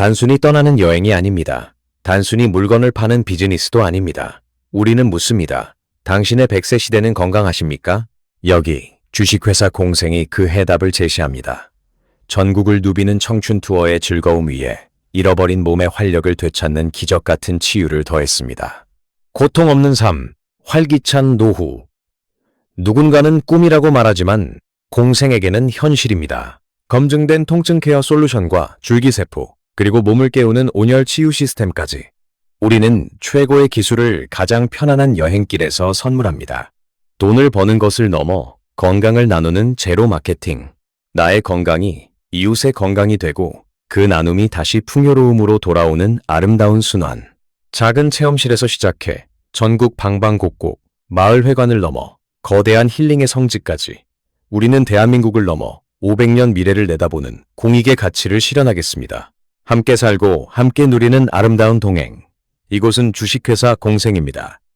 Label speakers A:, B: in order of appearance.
A: 단순히 떠나는 여행이 아닙니다. 단순히 물건을 파는 비즈니스도 아닙니다. 우리는 묻습니다. 당신의 100세 시대는 건강하십니까? 여기 주식회사 공생이 그 해답을 제시합니다. 전국을 누비는 청춘 투어의 즐거움 위에 잃어버린 몸의 활력을 되찾는 기적 같은 치유를 더했습니다. 고통 없는 삶, 활기찬 노후. 누군가는 꿈이라고 말하지만 공생에게는 현실입니다. 검증된 통증 케어 솔루션과 줄기세포, 그리고 몸을 깨우는 온열 치유 시스템까지. 우리는 최고의 기술을 가장 편안한 여행길에서 선물합니다. 돈을 버는 것을 넘어 건강을 나누는 제로 마케팅. 나의 건강이 이웃의 건강이 되고 그 나눔이 다시 풍요로움으로 돌아오는 아름다운 순환. 작은 체험실에서 시작해 전국 방방곡곡, 마을 회관을 넘어 거대한 힐링의 성지까지 우리는 대한민국을 넘어 500년 미래를 내다보는 공익의 가치를 실현하겠습니다. 함께 살고 함께 누리는 아름다운 동행. 이곳은 주식회사 공생입니다.